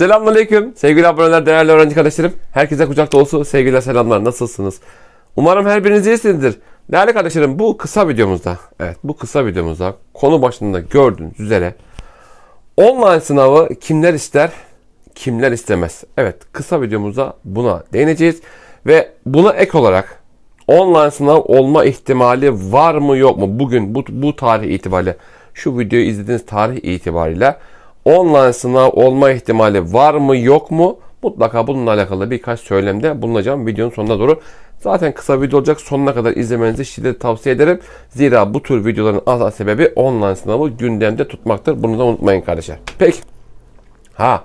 Selamünaleyküm sevgili aboneler, değerli öğrenci kardeşlerim. Herkese kucak dolusu sevgiler, selamlar. Nasılsınız? Umarım her biriniz iyisinizdir. Değerli kardeşlerim bu kısa videomuzda, evet bu kısa videomuzda konu başında gördüğünüz üzere online sınavı kimler ister, kimler istemez. Evet kısa videomuzda buna değineceğiz ve buna ek olarak online sınav olma ihtimali var mı yok mu? Bugün bu, bu tarih itibariyle şu videoyu izlediğiniz tarih itibariyle online sınav olma ihtimali var mı yok mu? Mutlaka bununla alakalı birkaç söylemde bulunacağım videonun sonuna doğru. Zaten kısa video olacak. Sonuna kadar izlemenizi şiddetle tavsiye ederim. Zira bu tür videoların asıl sebebi online sınavı gündemde tutmaktır. Bunu da unutmayın kardeşler. Peki. Ha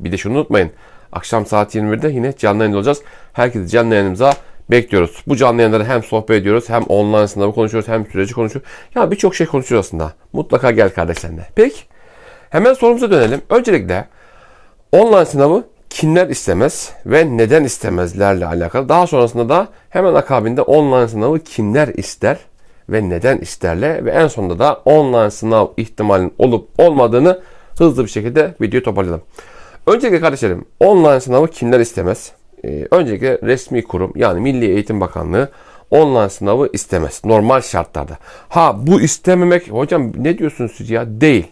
bir de şunu unutmayın. Akşam saat 21'de yine canlı yayın olacağız. Herkesi canlı yayınımıza bekliyoruz. Bu canlı yayınlarda hem sohbet ediyoruz hem online sınavı konuşuyoruz hem süreci konuşuyoruz. Ya birçok şey konuşuyoruz aslında. Mutlaka gel kardeşlerle. Peki. Hemen sorumuza dönelim. Öncelikle online sınavı kimler istemez ve neden istemezlerle alakalı. Daha sonrasında da hemen akabinde online sınavı kimler ister ve neden isterle ve en sonunda da online sınav ihtimalinin olup olmadığını hızlı bir şekilde videoyu toparlayalım. Öncelikle kardeşlerim online sınavı kimler istemez? Ee, öncelikle resmi kurum yani Milli Eğitim Bakanlığı online sınavı istemez normal şartlarda. Ha bu istememek hocam ne diyorsunuz siz ya? Değil.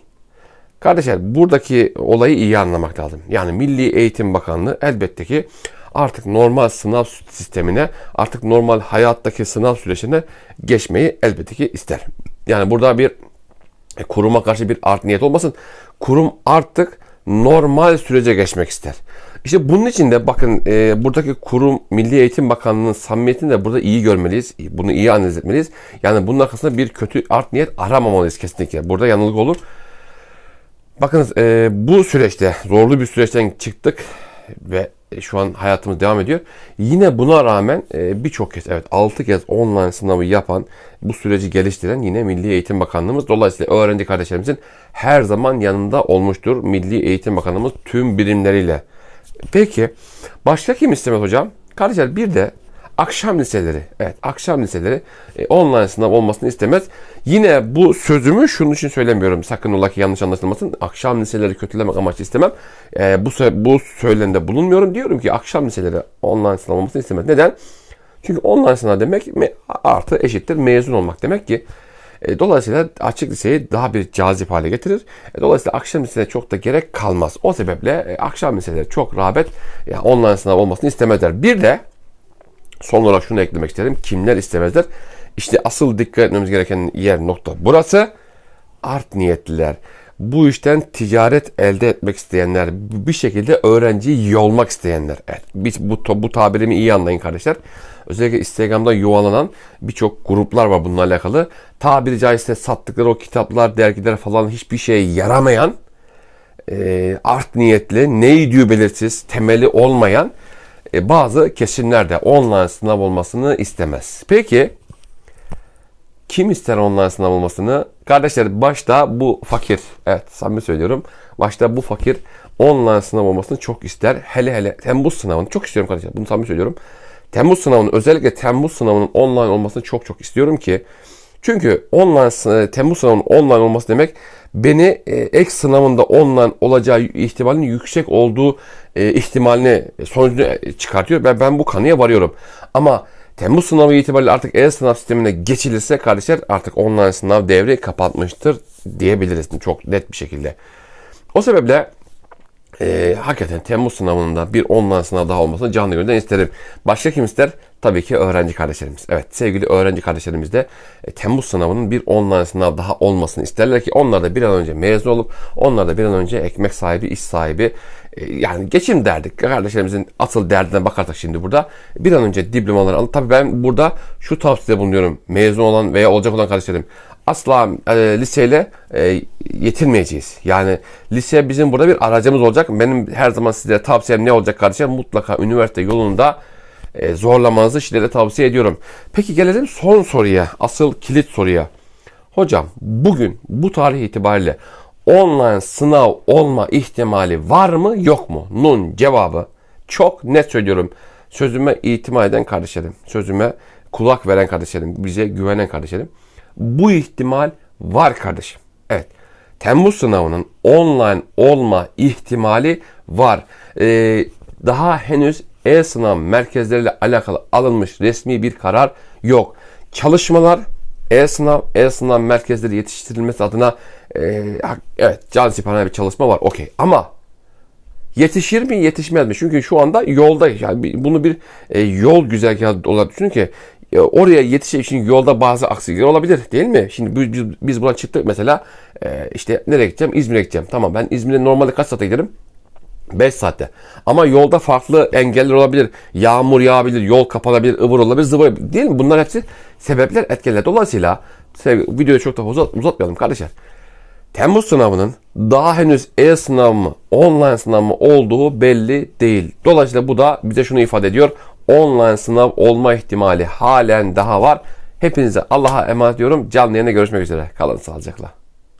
Kardeşler buradaki olayı iyi anlamak lazım. Yani Milli Eğitim Bakanlığı elbette ki artık normal sınav sistemine, artık normal hayattaki sınav sürecine geçmeyi elbette ki ister. Yani burada bir e, kuruma karşı bir art niyet olmasın. Kurum artık normal sürece geçmek ister. İşte bunun için de bakın e, buradaki kurum Milli Eğitim Bakanlığı'nın samimiyetini de burada iyi görmeliyiz. Bunu iyi analiz etmeliyiz. Yani bunun arkasında bir kötü art niyet aramamalıyız kesinlikle. Burada yanılgı olur. Bakınız e, bu süreçte zorlu bir süreçten çıktık ve şu an hayatımız devam ediyor. Yine buna rağmen e, birçok kez evet 6 kez online sınavı yapan bu süreci geliştiren yine Milli Eğitim Bakanlığımız. Dolayısıyla öğrenci kardeşlerimizin her zaman yanında olmuştur Milli Eğitim Bakanlığımız tüm birimleriyle. Peki başka kim istemez hocam? Kardeşler bir de akşam liseleri, evet akşam liseleri e, online sınav olmasını istemez. Yine bu sözümü şunun için söylemiyorum. Sakın ola ki yanlış anlaşılmasın. Akşam liseleri kötülemek amaçlı istemem. E, bu, bu söylemde bulunmuyorum. Diyorum ki akşam liseleri online sınav olmasını istemez. Neden? Çünkü online sınav demek artı eşittir mezun olmak demek ki e, dolayısıyla açık liseyi daha bir cazip hale getirir. E, dolayısıyla akşam liselerine çok da gerek kalmaz. O sebeple e, akşam liseleri çok rağbet yani online sınav olmasını istemezler. Bir de Son olarak şunu eklemek isterim. Kimler istemezler? İşte asıl dikkat etmemiz gereken yer nokta burası. Art niyetliler. Bu işten ticaret elde etmek isteyenler, bir şekilde öğrenciyi yolmak isteyenler. Evet, biz bu, bu tabirimi iyi anlayın kardeşler. Özellikle Instagram'da yuvalanan birçok gruplar var bununla alakalı. Tabiri caizse sattıkları o kitaplar, dergiler falan hiçbir şeye yaramayan, e, art niyetli, ne diyor belirsiz, temeli olmayan bazı kesimler de online sınav olmasını istemez. Peki kim ister online sınav olmasını? Kardeşler başta bu fakir, evet samimi söylüyorum. Başta bu fakir online sınav olmasını çok ister. Hele hele Temmuz sınavını çok istiyorum kardeşler. Bunu samimi söylüyorum. Temmuz sınavının özellikle Temmuz sınavının online olmasını çok çok istiyorum ki çünkü online Temmuz sınavının online olması demek beni e, ek sınavında online olacağı ihtimalin yüksek olduğu e, ihtimalini e, sonucunu e, çıkartıyor. Ben ben bu kanıya varıyorum. Ama Temmuz sınavı itibariyle artık e-sınav sistemine geçilirse kardeşler artık online sınav devri kapatmıştır diyebiliriz çok net bir şekilde. O sebeple e, hakikaten Temmuz sınavında bir online sınav daha olmasını canlı gönülden isterim. Başka kim ister? Tabii ki öğrenci kardeşlerimiz. Evet sevgili öğrenci kardeşlerimiz de e, Temmuz sınavının bir online sınav daha olmasını isterler ki onlar da bir an önce mezun olup onlar da bir an önce ekmek sahibi, iş sahibi e, yani geçim derdik. Kardeşlerimizin asıl derdine bakarsak şimdi burada bir an önce diplomaları alıp tabii ben burada şu tavsiyede bulunuyorum. Mezun olan veya olacak olan kardeşlerim asla e, liseyle e, yetinmeyeceğiz. Yani lise bizim burada bir aracımız olacak. Benim her zaman size tavsiyem ne olacak kardeşlerim? Mutlaka üniversite yolunda e, zorlamanızı şiddetle tavsiye ediyorum. Peki gelelim son soruya. Asıl kilit soruya. Hocam bugün bu tarih itibariyle online sınav olma ihtimali var mı yok mu? Nun cevabı çok net söylüyorum. Sözüme itimat eden kardeşlerim, sözüme kulak veren kardeşlerim, bize güvenen kardeşlerim. Bu ihtimal var kardeşim. Evet. Temmuz sınavının online olma ihtimali var. Ee, daha henüz e-sınav merkezleriyle alakalı alınmış resmi bir karar yok. Çalışmalar e-sınav, e-sınav merkezleri yetiştirilmesi adına e, evet can siparişine bir çalışma var okey ama Yetişir mi yetişmez mi? Çünkü şu anda yolda yani bunu bir e, yol güzergahı olarak düşünün ki oraya yetişmek için yolda bazı aksilikler olabilir değil mi? Şimdi biz, biz, buradan çıktık mesela e, işte nereye gideceğim? İzmir'e gideceğim. Tamam ben İzmir'e normalde kaç saate giderim? 5 saatte. Ama yolda farklı engeller olabilir. Yağmur yağabilir, yol kapanabilir, ıvır olabilir, zıvır olabilir. Değil mi? Bunlar hepsi sebepler, etkenler. Dolayısıyla videoyu çok da uzat, uzatmayalım kardeşler. Temmuz sınavının daha henüz e-sınav mı, online sınav mı olduğu belli değil. Dolayısıyla bu da bize şunu ifade ediyor. Online sınav olma ihtimali halen daha var. Hepinize Allah'a emanet ediyorum. Canlı yayına görüşmek üzere. Kalın sağlıcakla.